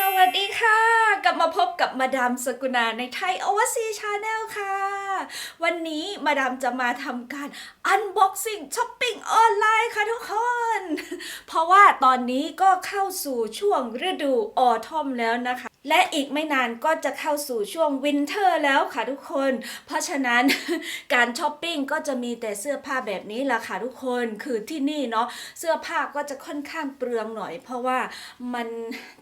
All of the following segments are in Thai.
สวัสดีค่ะ กลับมาพบกับมาดามสกุณาในไทยโอเวอร์ซีชาแนลค่ะ วันนี้มาดามจะมาทำการอันบ็อกซิ่งช้อปปิ้งออนไลน์ค่ะทุกคน เพราะว่าตอนนี้ก็เข้าสู่ช่วงฤดูออทอมแล้วนะคะ และอีกไม่นานก็จะเข้าสู่ช่วงวินเทอร์แล้วค่ะทุกคน เพราะฉะนั้นการช้อปปิ้งก็จะมีแต่เสื้อผ้าแบบนี้ละค่ะทุกคนคือที่นี่เนาะเสื้อผ้าก็จะค่อนข้างเปลืองหน่อย เพราะว่ามัน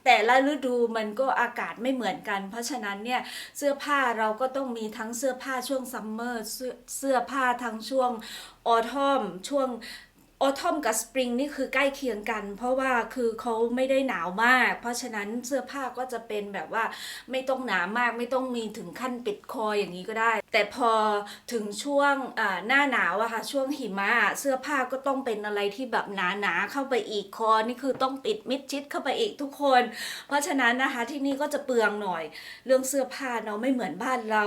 แต่ละฤดูมันก็อากาศไม่เหมือนกัน เพราะฉะนั้นเนี่ยเสื้อผ้าเราก็ต้องมีทั้งเสื้อผ้าช่วงซัมเมอร์เสื้อเสื้อผ้าทั้งช่วงออทอมช่วง ออทอมกับสปริงนี่คือใกล้เคียงกัน เพราะว่าคือเขาไม่ได้หนาวมาก เพราะฉะนั้นเสื้อผ้าก็จะเป็นแบบว่าไม่ต้องหนามากไม่ต้องมีถึงขั้นปิดคออย่างนี้ก็ได้ แต่พอถึงช่วงหน้าหนาวอะค่ะช่วงหิมะอะเสื้อผ้าก็ต้องเป็นอะไรที่แบบหนาๆเข้าไปอีกคอนี่คือต้องปิดมิดชิดเข้าไปอีกทุกคน เพราะฉะนั้นนะคะที่นี่ก็จะเปลืองหน่อยเรื่องเสื้อผ้าเนาะไม่เหมือนบ้านเรา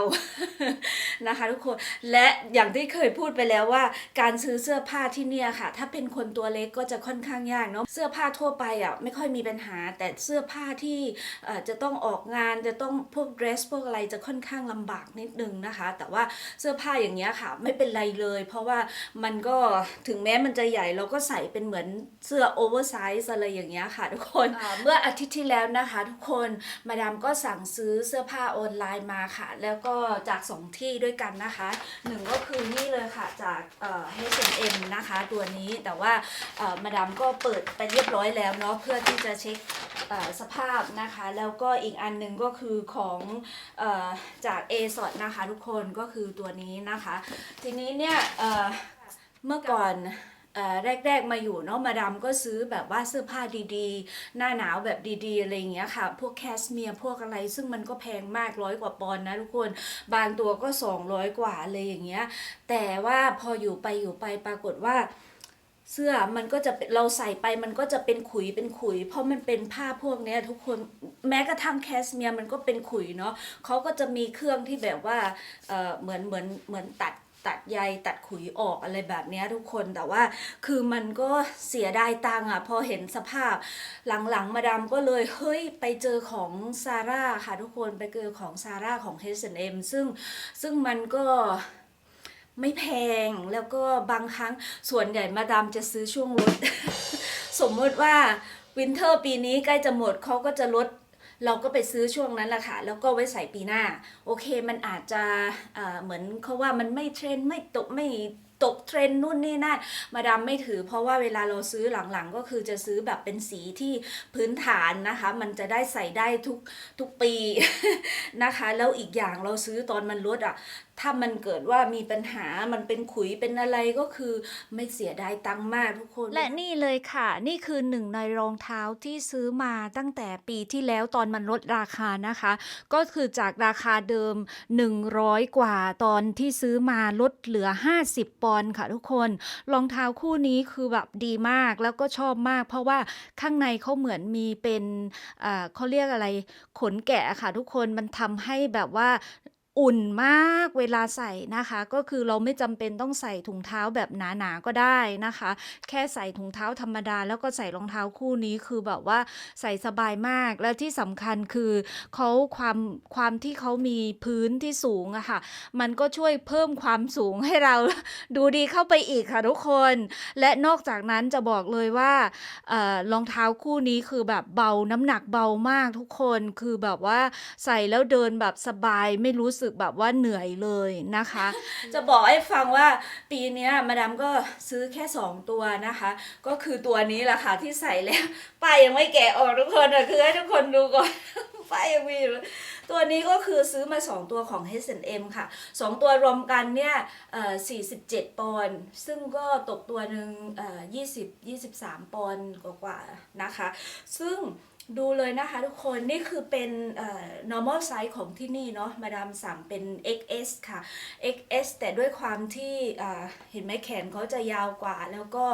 นะคะ ทุกคนและอย่างที่เคยพูดไปแล้วว่า การซื้อเสื้อผ้าที่เนี่ยค่ะถ้าเป็นคนตัวเล็กก็จะค่อนข้างยากเนาะเสื้อผ้าทั่วไปอะไม่ค่อยมีปัญหา แต่เสื้อผ้าที่เอ่อจะต้องออกงานจะต้องพวกเดรสพวกอะไรจะค่อนข้างลำบากนิดนึงนะคะ แต่ว่าเสื้อผ้าอย่างเงี้ยค่ะ ไม่เป็นไรเลย เพราะว่ามันก็ถึงแม้มันจะใหญ่เราก็ใส่เป็นเหมือนเสื้อโอเวอร์ไซส์อะไรอย่างเงี้ยค่ะ ทุกคนอ่าเมื่ออาทิตย์ที่แล้วนะคะ ทุกคนมาดามก็สั่งซื้อเสื้อผ้าออนไลน์มาค่ะ แล้วก็จากสองที่ด้วยกันนะคะหนึ่งก็คือนี่เลยค่ะจากเอ่อ H&M นะคะ ตัวนี้แต่ว่ามาดามก็เปิดไปเรียบร้อยแล้วเนาะเพื่อที่จะเช็คสภาพนะคะ แล้วก็อีกอันหนึ่งก็คือของอจาก a s o t นะคะทุกคนก็คือตัวนี้นะคะ ทีนี้เนี่ยเมื่อก่อนแรก ๆ มาอยู่เนาะมาดามก็ซื้อแบบว่าเสื้อผ้าดีๆ หน้าหนาวแบบดีๆ อะไรอย่างเงี้ยค่ะ พวกแคสเมียร์พวกอะไรซึ่งมันก็แพงมากร้อยกว่าปอนด์นะทุกคน บางตัวก็ 200 กว่าเลยอย่างเงี้ย แต่ว่าพออยู่ไปอยู่ไปปรากฏว่า เสื้อมันก็จะเราใส่ไปมันก็จะเป็นขุยเป็นขุย เพราะมันเป็นผ้าพวกเนี้ยทุกคนแม้กระทั่งแคสเมียร์มันก็เป็นขุยเนาะเขาก็จะมีเครื่องที่แบบว่าเออเหมือนเหมือนเหมือนตัดตัดใยตัดขุยออกอะไรแบบนี้ทุกคนแต่ว่าคือมันก็เสียดายตังค์อะพอเห็นสภาพหลังๆ มาดามก็เลยเฮ้ยไปเจอของซาร่าค่ะทุกคนไปเจอของซาร่าของ H&M ซึ่งซึ่งมันก็ ไม่แพงแล้วก็บางครั้งส่วนใหญ่มาดามจะซื้อช่วงลด สมมติว่าวินเทอร์ปีนี้ใกล้จะหมดเขาก็จะลด เราก็ไปซื้อช่วงนั้นแหละค่ะ แล้วก็ไว้ใส่ปีหน้า โอเคมันอาจจะเอ่อเหมือนเขาว่ามันไม่เทรนไม่ตกไม่ตกเทรนนู่นนี่นั่นมาดามไม่ถือ เพราะว่าเวลาเราซื้อหลังๆ ก็คือจะซื้อแบบเป็นสีที่พื้นฐานนะคะ มันจะได้ใส่ได้ทุกทุกปีนะคะ แล้วอีกอย่างเราซื้อตอนมันลดอะ ถ้ามันเกิดว่ามีปัญหามันเป็นขุยเป็นอะไรก็คือไม่เสียดายตังค์มากทุกคน และนี่เลยค่ะ นี่คือหนึ่งในรองเท้าที่ซื้อมาตั้งแต่ปีที่แล้วตอนมันลดราคานะคะ ก็คือจากราคาเดิม 100 กว่าตอนที่ซื้อมาลดเหลือ 50 ปอนด์ค่ะทุกคนรองเท้าคู่นี้คือแบบดีมากแล้วก็ชอบมาก เพราะว่าข้างในเขาเหมือนมีเป็นเขาเรียกอะไรขนแกะค่ะทุกคนมันทำให้แบบว่า อุ่นมากเวลาใส่นะคะ ก็คือเราไม่จำเป็นต้องใส่ถุงเท้าแบบหนาๆก็ได้นะคะ แค่ใส่ถุงเท้าธรรมดา แล้วก็ใส่รองเท้าคู่นี้คือแบบว่าใส่สบายมากและที่สำคัญคือเขาความความที่เขามีพื้นที่สูงอะค่ะ มันก็ช่วยเพิ่มความสูงให้เราดูดีเข้าไปอีกค่ะทุกคน และนอกจากนั้นจะบอกเลยว่าเออรองเท้าคู่นี้คือแบบเบาน้ำหนักเบามากทุกคนคือแบบว่าใส่แล้วเดินแบบสบายไม่รู้สึกแบบว่าเหนื่อยเลยนะคะ จะบอกให้ฟังว่าปีนี้มาดามก็ซื้อแค่ 2 ตัวนะคะ ก็คือตัวนี้แหละค่ะที่ใส่แล้วป้ายยังไม่แกะออกทุกคนอะคือให้ทุกคนดูก่อนป้ายยังมีอยู่ตัวนี้ก็คือซื้อมา 2 ตัวของ H&M ค่ะ 2 ตัวรวมกันเนี่ย47 ปอนด์ซึ่งก็ตกตัวหนึ่ง20 23 ปอนด์กว่าๆนะคะ ซึ่ง ดูเลยนะคะทุกคนนี่คือเป็น normal size ของที่นี่เนาะมาดามสั่งเป็น XS ค่ะ XS แต่ด้วยความที่เห็นไหมแขนเขาจะยาวกว่า แล้วก็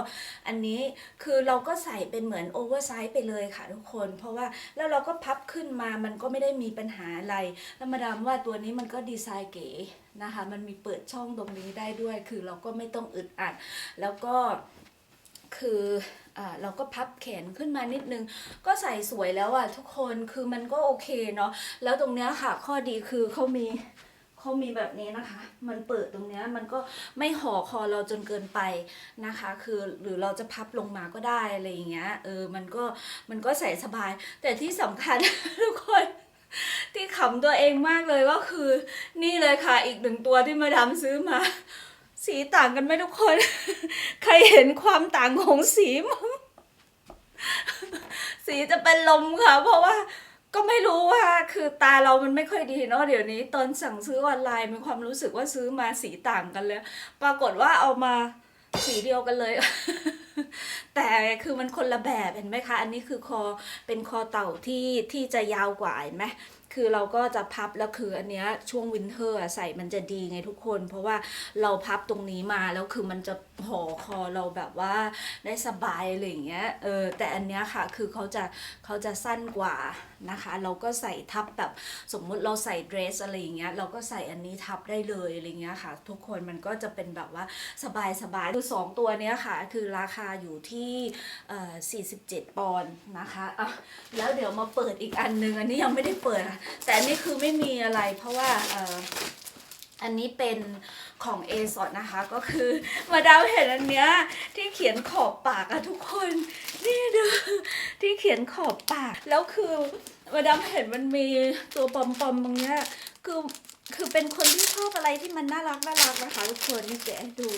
อันนี้คือเราก็ใส่เป็นเหมือน oversize ไปเลยค่ะทุกคน เพราะว่าแล้วเราก็พับขึ้นมามันก็ไม่ได้มีปัญหาอะไร แล้วมาดามว่าตัวนี้มันก็ดีไซน์เก๋นะคะ มันมีเปิดช่องตรงนี้ได้ด้วย คือเราก็ไม่ต้องอึดอัด แล้วก็คือ เราก็พับแขนขึ้นมานิดนึง ก็ใส่สวยแล้วอะทุกคนคือมันก็โอเคเนาะแล้วตรงเนี้ยค่ะข้อดีคือเขามีเขามีแบบนี้นะคะ มันเปิดตรงเนี้ยมันก็ไม่ห่อคอเราจนเกินไปนะคะ คือหรือเราจะพับลงมาก็ได้อะไรอย่างเงี้ยเออมันก็มันก็ใส่สบาย แต่ที่สำคัญ ทุกคนที่ขำตัวเองมากเลยก็คือ นี่เลยค่ะอีกหนึ่งตัวที่มาดามซื้อมา สีต่างกันไหมทุกคน ใครเห็นความต่างของสีมั้งสีจะเป็นลมค่ะ เพราะว่าก็ไม่รู้ว่าคือตาเรามันไม่ค่อยดีเนาะเดี๋ยวนี้ ตอนสั่งซื้อออนไลน์มีความรู้สึกว่าซื้อมาสีต่างกันเลย ปรากฏว่าเอามาสีเดียวกันเลย แต่คือมันคนละแบบเห็นไหมคะ อันนี้คือคอเป็นคอเต่าที่ที่จะยาวกว่าเห็นไหม คือเราก็จะพับแล้วคืออันเนี้ยช่วงวินเทอร์ใส่มันจะดีไงทุกคน เพราะว่าเราพับตรงนี้มาแล้วคือมันจะห่อคอเราแบบว่าได้สบายอะไรอย่างเงี้ยเออแต่อันเนี้ยค่ะคือเขาจะเขาจะสั้นกว่านะคะ เราก็ใส่ทับแบบสมมุติเราใส่เดรสอะไรอย่างเงี้ยเราก็ใส่อันนี้ทับได้เลยอะไรเงี้ยค่ะ ทุกคนมันก็จะเป็นแบบว่าสบายสบายคือสองตัวเนี้ยค่ะ คือราคาอยู่ที่เอ่อ47 ปอนด์นะคะอะแล้วเดี๋ยวมาเปิดอีกอันนึงอันนี้ยังไม่ได้เปิดค่ะแต่อันนี้คือไม่มีอะไรเพราะว่าอันนี้เป็นของ a อ o นะคะ ก็คือมาดามเห็นอันเนี้ยที่เขียนขอบปากอะทุกคน นี่ดูที่เขียนขอบปาก แล้วคือมาดามเห็นมันมีตัวปอมๆตรงเนี้ยคือคือเป็นคนที่ชอบอะไรที่มันน่ารักน่ารักนะคะทุกคนนี่แกดู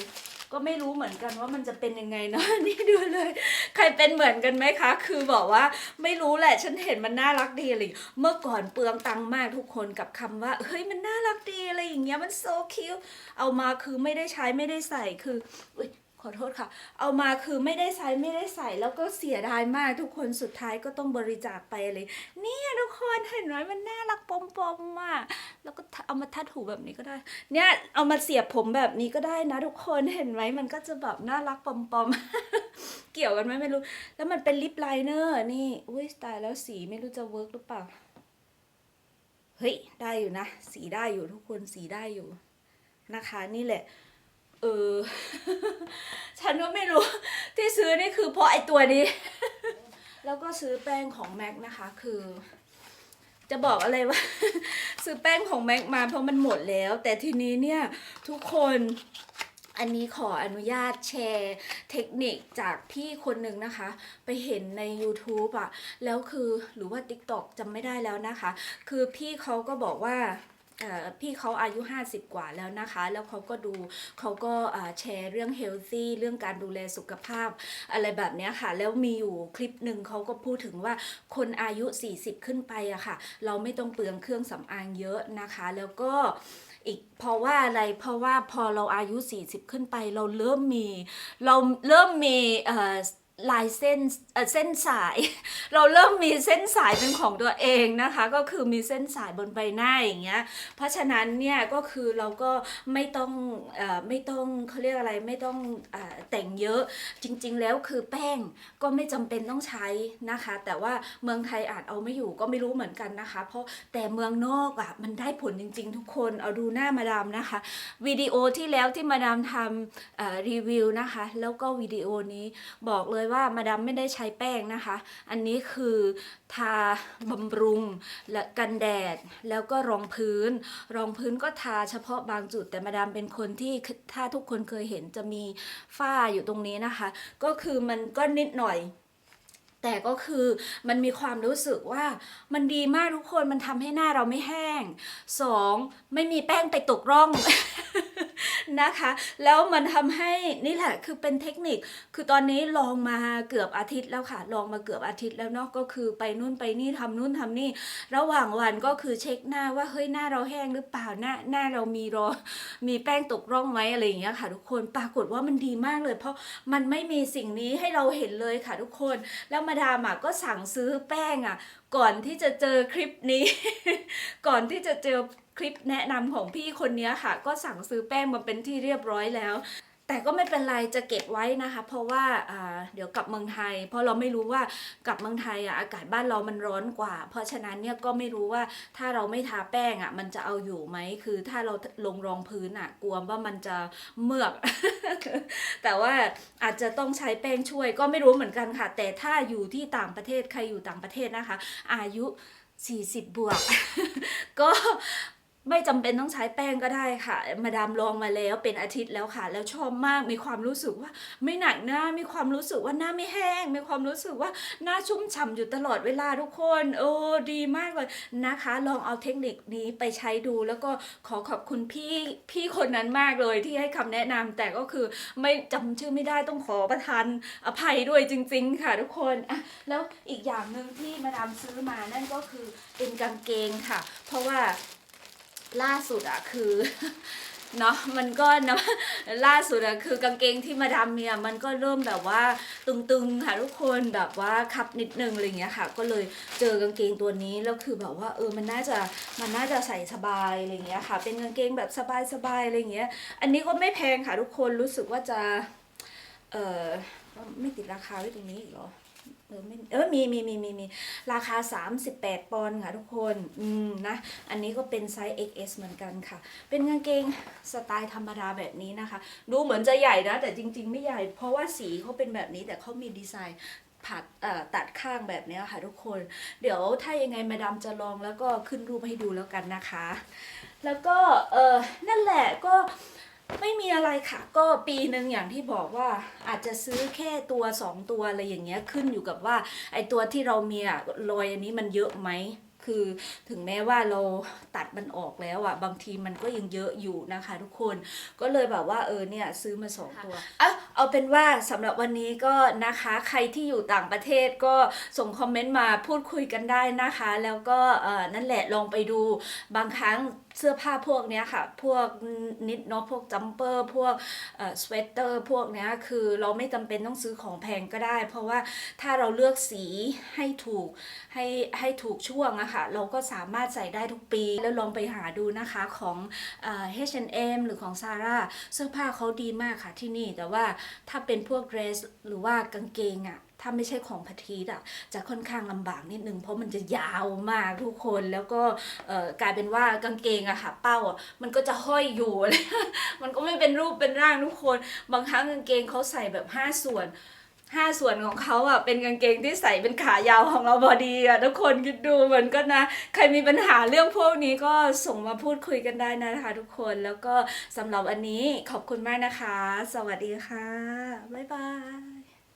ก็ไม่รู้เหมือนกันว่ามันจะเป็นยังไงเนาะนี่ดูเลย ใครเป็นเหมือนกันไหมคะ คือบอกว่าไม่รู้แหละฉันเห็นมันน่ารักดีอะไรอย่างเมื่อก่อนเปลืองตังมากทุกคนกับคำว่าเฮ้ยมันน่ารักดีอะไรอย่างเงี้ยมันโซคิวเอามาคือไม่ได้ใช้ไม่ได้ใส่คือ ขอโทษค่ะ เอามาคือไม่ได้ใช้ไม่ได้ใส่แล้วก็เสียดายมากทุกคนสุดท้ายก็ต้องบริจาคไปเลย เนี่ยทุกคนเห็นไหมมันน่ารักปมๆมากแล้วก็เอามาทัดหูแบบนี้ก็ได้ เนี่ยเอามาเสียบผมแบบนี้ก็ได้นะ ทุกคนเห็นไหมมันก็จะแบบน่ารักปมๆเกี่ยวกันไหมไม่รู้ แล้วมันเป็นลิปไลเนอร์นี่อุ้ยตายแล้วสีไม่รู้จะเวิร์กหรือเปล่าเฮ้ยได้อยู่นะ สีได้อยู่ทุกคนสีได้อยู่นะคะ นี่แหละ เออ ฉันก็ไม่รู้ ที่ซื้อนี่คือเพราะไอตัวนี้ แล้วก็ซื้อแป้งของแม็กนะคะ คือ จะบอกอะไรว่า ซื้อแป้งของแม็กมาเพราะมันหมดแล้ว แต่ทีนี้เนี่ยทุกคนอันนี้ขออนุญาตแชร์เทคนิคจากพี่คนหนึ่งนะคะ ไปเห็นใน YouTube อะแล้วคือหรือว่า TikTok จำไม่ได้แล้วนะคะ คือพี่เขาก็บอกว่า พี่เขาอายุ50กว่าแล้วนะคะ แล้วเขาก็ดูเขาก็แชร์เรื่องเฮล t ี y เรื่องการดูแลสุขภาพ อะไรแบบนี้ค่ะ แล้วมีอยู่คลิปหนึ่งเขาก็พูดถึงว่าคนอายุ 40 ขึ้นไปอะค่ะ เราไม่ต้องเปลืองเครื่องสำอางเยอะนะคะ แล้วก็อีกเพราะว่าอะไรเพราะว่าพอเราอายุ 40 ขึ้นไปเราเริ่มมี เราเริ่มมีเอ่อ ลายเส้นเอ่อเส้นสาย เราเริ่มมีเส้นสายเป็นของตัวเองนะคะ ก็คือมีเส้นสายบนใบหน้าอย่างเงี้ย เพราะฉะนั้นเนี่ยก็คือเราก็ไม่ต้องเออไม่ต้องเขาเรียกอะไรไม่ต้องเออแต่งเยอะจริง ๆ แล้วคือแป้งก็ไม่จำเป็นต้องใช้นะคะ แต่ว่าเมืองไทยอาจเอาไม่อยู่ก็ไม่รู้เหมือนกันนะคะ เพราะแต่เมืองนอกอะมันได้ผลจริง ๆ ทุกคนเอาดูหน้ามาดามนะคะวิดีโอที่แล้วที่มาดามทำเอ่อรีวิวนะคะ แล้วก็วิดีโอนี้บอกเลยว่ามาดามไม่ได้ใช้แป้งนะคะ อันนี้คือทาบำรุงและกันแดดแล้วก็รองพื้น รองพื้นก็ทาเฉพาะบางจุด แต่มาดามเป็นคนที่ถ้าทุกคนเคยเห็นจะมีฝ้าอยู่ตรงนี้นะคะ ก็คือมันก็นิดหน่อยแต่ก็คือมันมีความรู้สึกว่ามันดีมากทุกคนมันทำให้หน้าเราไม่แห้งสองไม่มีแป้งไปตกร่อง นะคะ แล้วมันทำให้นี่แหละคือเป็นเทคนิค คือตอนนี้ลองมาเกือบอาทิตย์แล้วค่ะ ลองมาเกือบอาทิตย์แล้วเนาะก็คือไปนู่นไปนี่ทำนู่นทำนี่ ระหว่างวันก็คือเช็คหน้าว่าเฮ้ยหน้าเราแห้งหรือเปล่าหน้าหน้าเรามีรอมีแป้งตกร่องไหมอะไรอย่างเงี้ยค่ะ ทุกคนปรากฏว่ามันดีมากเลย เพราะมันไม่มีสิ่งนี้ให้เราเห็นเลยค่ะทุกคน แล้วมาดามก็สั่งซื้อแป้งอะ ก่อนที่จะเจอคลิปนี้ ก่อนที่จะเจอคลิปแนะนำของพี่คนนี้ค่ะ ก็สั่งซื้อแป้งมาเป็นที่เรียบร้อยแล้ว แต่ก็ไม่เป็นไรจะเก็บไว้นะคะ เพราะว่าเดี๋ยวกลับเมืองไทย เพราะเราไม่รู้ว่ากลับเมืองไทยอะอากาศบ้านเรามันร้อนกว่า เพราะฉะนั้นเนี่ยก็ไม่รู้ว่าถ้าเราไม่ทาแป้งอะมันจะเอาอยู่ไหมคือถ้าเราลงรองพื้นอะกลัวว่ามันจะเมือก แต่ว่าอาจจะต้องใช้แป้งช่วยก็ไม่รู้เหมือนกันค่ะ แต่ถ้าอยู่ที่ต่างประเทศใครอยู่ต่างประเทศนะคะ อายุ 40 บวก ก็ ไม่จำเป็นต้องใช้แป้งก็ได้ค่ะ มาดามลองมาแล้วเป็นอาทิตย์แล้วค่ะ แล้วชอบมากมีความรู้สึกว่าไม่หนักหน้ามีความรู้สึกว่าหน้าไม่แห้ง มีความรู้สึกว่าหน้าชุ่มฉ่ำอยู่ตลอดเวลาทุกคนโอ้ดีมากเลยนะคะ ลองเอาเทคนิคนี้ไปใช้ดู แล้วก็ขอขอบคุณพี่พี่คนนั้นมากเลยที่ให้คำแนะนำแต่ก็คือไม่จำชื่อไม่ได้ต้องขอประทานอภัยด้วยจริง ๆ ค่ะทุกคนอะแล้วอีกอย่างหนึ่งที่มาดามซื้อมานั่นก็คือเป็นกางเกงค่ะ เพราะว่า ล่าสุดอะคือเนาะมันก็นะล่าสุดอะคือกางเกงที่มาดามเนี่ยมันก็เริ่มแบบว่าตึงๆค่ะทุกคนแบบว่าคับนิดนึงอะไรเงี้ยค่ะ ก็เลยเจอกางเกงตัวนี้แล้วคือแบบว่าเออมันน่าจะมันน่าจะใส่สบายอะไรเงี้ยค่ะ เป็นกางเกงแบบสบายๆอะไรเงี้ย อันนี้ก็ไม่แพงค่ะทุกคนรู้สึกว่าจะเออไม่ติดราคาไว้ตรงนี้อีกเหรอ เออไม่เออมีมีมีมีมีราคา 38 ปอนด์ค่ะทุกคนอืมนะ อันนี้ก็เป็นไซส์ XS เหมือนกันค่ะ เป็นกางเกงสไตล์ธรรมดาแบบนี้นะคะ ดูเหมือนจะใหญ่นะ แต่จริง ๆ ไม่ใหญ่ เพราะว่าสีเขาเป็นแบบนี้แต่เขามีดีไซน์ผัดเอ่อตัดข้างแบบนี้ค่ะทุกคน เดี๋ยวถ้ายังไงมาดามจะลองแล้วก็ขึ้นรูปให้ดูแล้วกันนะคะ แล้วก็เออนั่นแหละก็ ไม่มีอะไรค่ะ ก็ปีหนึ่งอย่างที่บอกว่าอาจจะซื้อแค่ตัวสองตัวอะไรอย่างเงี้ยขึ้นอยู่กับว่า ไอตัวที่เรามีอะรอยอันนี้มันเยอะไหมคือถึงแม้ว่าเราตัดมันออกแล้วอะบางทีมันก็ยังเยอะอยู่นะคะ ทุกคนก็เลยแบบว่าเออเนี่ยซื้อมาสองตัวเอาเอาเป็นว่าสำหรับวันนี้ก็นะคะใครที่อยู่ต่างประเทศก็ส่งคอมเมนต์มาพูดคุยกันได้นะคะ แล้วก็เออนั่นแหละลองไปดูบางครั้งเสื้อผ้าพวกเนี้ยค่ะ พวกนิดเนาะพวกจัมเปอร์พวกเออสเวตเตอร์พวกเนี้ยคือเราไม่จำเป็นต้องซื้อของแพงก็ได้ เพราะว่าถ้าเราเลือกสีให้ถูกให้ให้ถูกช่วงอะค่ะเราก็สามารถใส่ได้ทุกปี แล้วลองไปหาดูนะคะของเอ่อ H&M หรือของ Zara เสื้อผ้าเขาดีมากค่ะที่นี่แต่ว่าถ้าเป็นพวกเดรสหรือว่ากางเกงอะ ถ้าไม่ใช่ของพัทีดอะจะค่อนข้างลำบากนิดนึงเพราะมันจะยาวมากทุกคนแล้วก็กลายเป็นว่ากางเกงอะค่ะเป้าอะมันก็จะห้อยอยู่มันก็ไม่เป็นรูปเป็นร่างทุกคน บางครั้งกางเกงเขาใส่แบบห้าส่วนห้าส่วนของเขาอะเป็นกางเกงที่ใส่เป็นขายาวของเราพอดีอะทุกคนคิดดูเหมือนกันนะ ใครมีปัญหาเรื่องพวกนี้ก็ส่งมาพูดคุยกันได้นะคะทุกคนแล้วก็สำหรับอันนี้ขอบคุณมากนะคะ สวัสดีค่ะ บ๊ายบาย